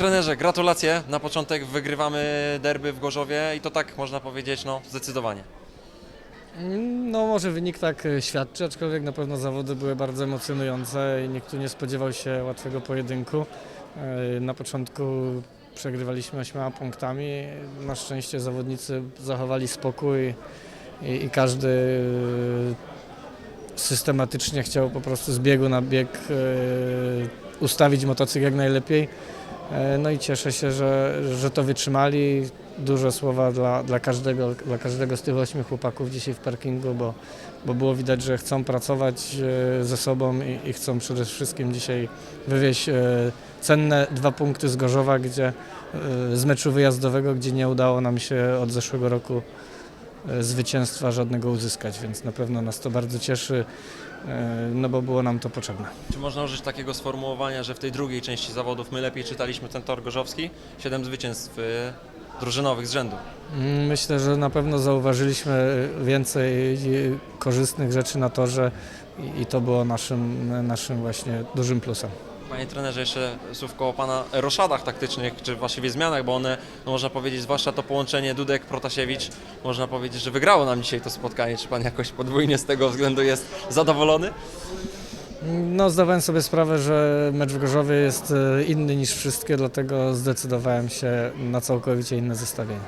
trenerze, gratulacje. Na początek wygrywamy derby w Gorzowie i to tak można powiedzieć, no zdecydowanie. No może wynik tak świadczy, aczkolwiek na pewno zawody były bardzo emocjonujące i nikt tu nie spodziewał się łatwego pojedynku. E, Na początku przegrywaliśmy ośmioma punktami. Na szczęście zawodnicy zachowali spokój i, i każdy e, systematycznie chciał po prostu z biegu na bieg e, ustawić motocykl jak najlepiej. E, No i cieszę się, że, że to wytrzymali. Duże słowa dla, dla, każdego, dla każdego z tych ośmiu chłopaków dzisiaj w parkingu, bo, bo było widać, że chcą pracować e, ze sobą i, i chcą przede wszystkim dzisiaj wywieźć e, cenne dwa punkty z Gorzowa, gdzie z meczu wyjazdowego, gdzie nie udało nam się od zeszłego roku zwycięstwa żadnego uzyskać, więc na pewno nas to bardzo cieszy, e, no bo było nam to potrzebne. Czy można użyć takiego sformułowania, że w tej drugiej części zawodów my lepiej czytaliśmy ten tor gorzowski? Siedem zwycięstw y, drużynowych z rzędu. Mm, Myślę, że na pewno zauważyliśmy więcej korzystnych rzeczy na torze i- i to było naszym, naszym właśnie dużym plusem. Panie trenerze, jeszcze słówko o Pana roszadach taktycznych, czy właściwie zmianach, bo one, no można powiedzieć, zwłaszcza to połączenie Dudek-Protasiewicz, można powiedzieć, że wygrało nam dzisiaj to spotkanie. Czy Pan jakoś podwójnie z tego względu jest zadowolony? No, zdawałem sobie sprawę, że mecz w Gorzowie jest e, inny niż wszystkie, dlatego zdecydowałem się na całkowicie inne zestawienie.